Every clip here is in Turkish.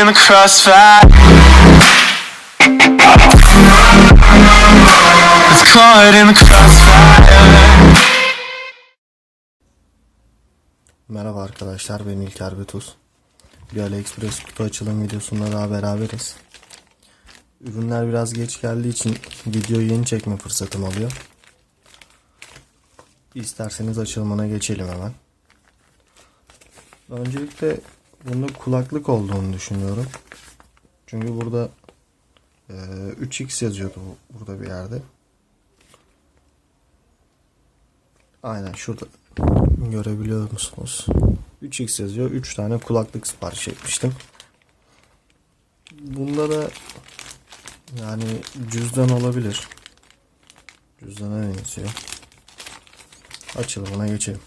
in the crossfire. It's caught in the crossfire. Merhaba arkadaşlar ben İlker Betuz. Bir AliExpress kutu açılım videosunda daha beraberiz. Ürünler biraz geç geldiği için videoyu yeni çekme fırsatım oluyor. İsterseniz açılımına geçelim hemen. Öncelikle bunda kulaklık olduğunu düşünüyorum. Çünkü burada e, 3x yazıyordu bu- burada bir yerde. Aynen şurada görebiliyor musunuz? 3x yazıyor. 3 tane kulaklık sipariş etmiştim. Bunda da yani cüzdan olabilir. Cüzdana benziyor. Açılımına geçelim.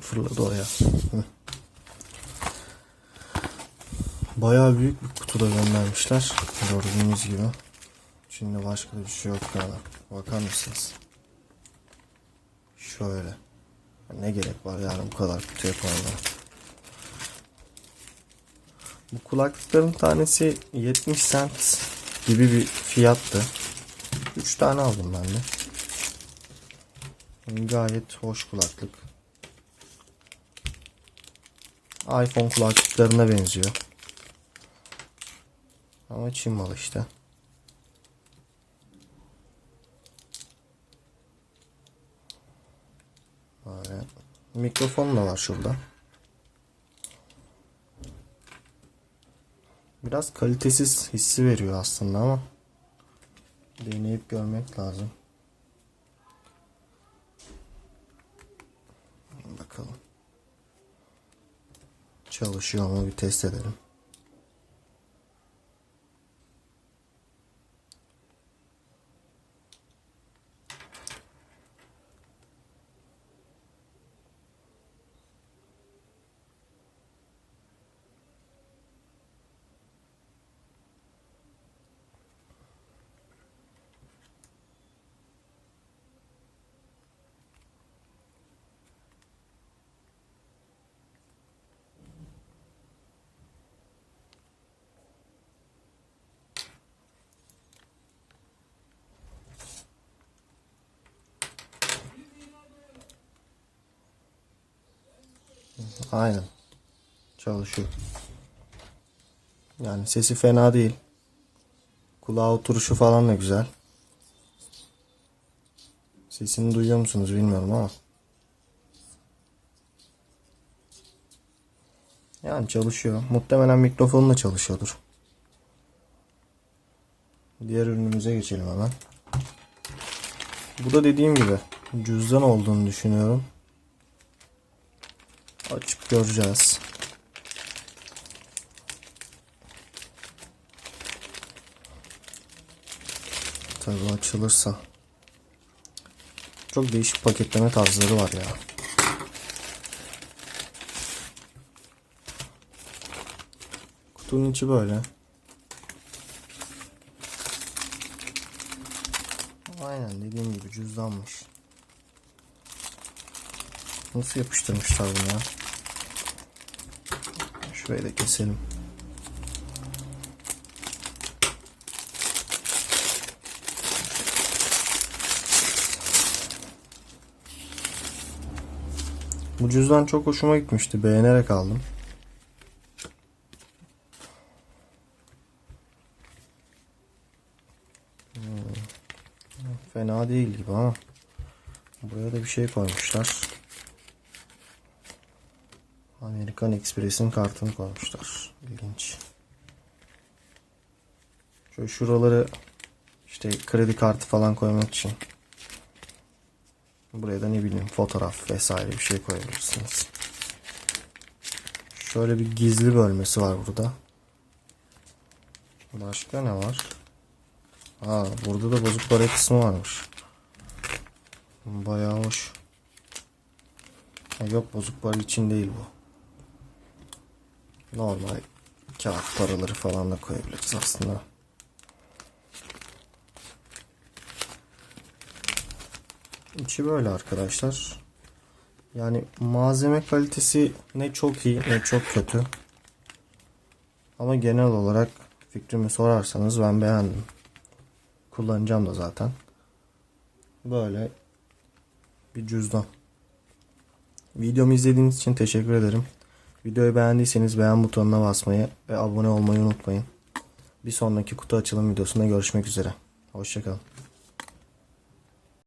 Fırladı oraya. Bayağı büyük bir kutuda göndermişler. Gördüğünüz gibi. Şimdi başka bir şey yok yani. Bakar mısınız? Şöyle. Ne gerek var yani bu kadar kutu yapmalarına. Bu kulaklıkların tanesi 70 cent gibi bir fiyattı. 3 tane aldım ben de. Gayet hoş kulaklık. iPhone kulaklıklarına benziyor. Ama Çin malı işte. Böyle. Mikrofon da var şurada. Biraz kalitesiz hissi veriyor aslında ama deneyip görmek lazım. Çalışıyor mu bir test edelim. Aynen. Çalışıyor. Yani sesi fena değil. Kulağa oturuşu falan da güzel. Sesini duyuyor musunuz bilmiyorum ama. Yani çalışıyor. Muhtemelen mikrofonu da çalışıyordur. Diğer ürünümüze geçelim hemen. Bu da dediğim gibi cüzdan olduğunu düşünüyorum. Açıp göreceğiz. Tabii açılırsa. Çok değişik paketleme tarzları var ya. Kutunun içi böyle. Aynen dediğim gibi cüzdanmış. Nasıl yapıştırmışlar bunu ya? Şurayı da keselim. Bu cüzdan çok hoşuma gitmişti. Beğenerek aldım. Hmm. Fena değil gibi ama buraya da bir şey koymuşlar. Amerikan Express'in kartını koymuşlar. İlginç. Şöyle şuraları işte kredi kartı falan koymak için. Buraya da ne bileyim fotoğraf vesaire bir şey koyabilirsiniz. Şöyle bir gizli bölmesi var burada. Başka ne var? Aa, burada da bozuk para kısmı varmış. Bayağı hoş. Ha, yok bozuk para için değil bu normal kağıt paraları falan da koyabiliriz aslında. İçi böyle arkadaşlar. Yani malzeme kalitesi ne çok iyi ne çok kötü. Ama genel olarak fikrimi sorarsanız ben beğendim. Kullanacağım da zaten. Böyle bir cüzdan. Videomu izlediğiniz için teşekkür ederim. Videoyu beğendiyseniz beğen butonuna basmayı ve abone olmayı unutmayın. Bir sonraki kutu açılım videosunda görüşmek üzere. Hoşçakalın.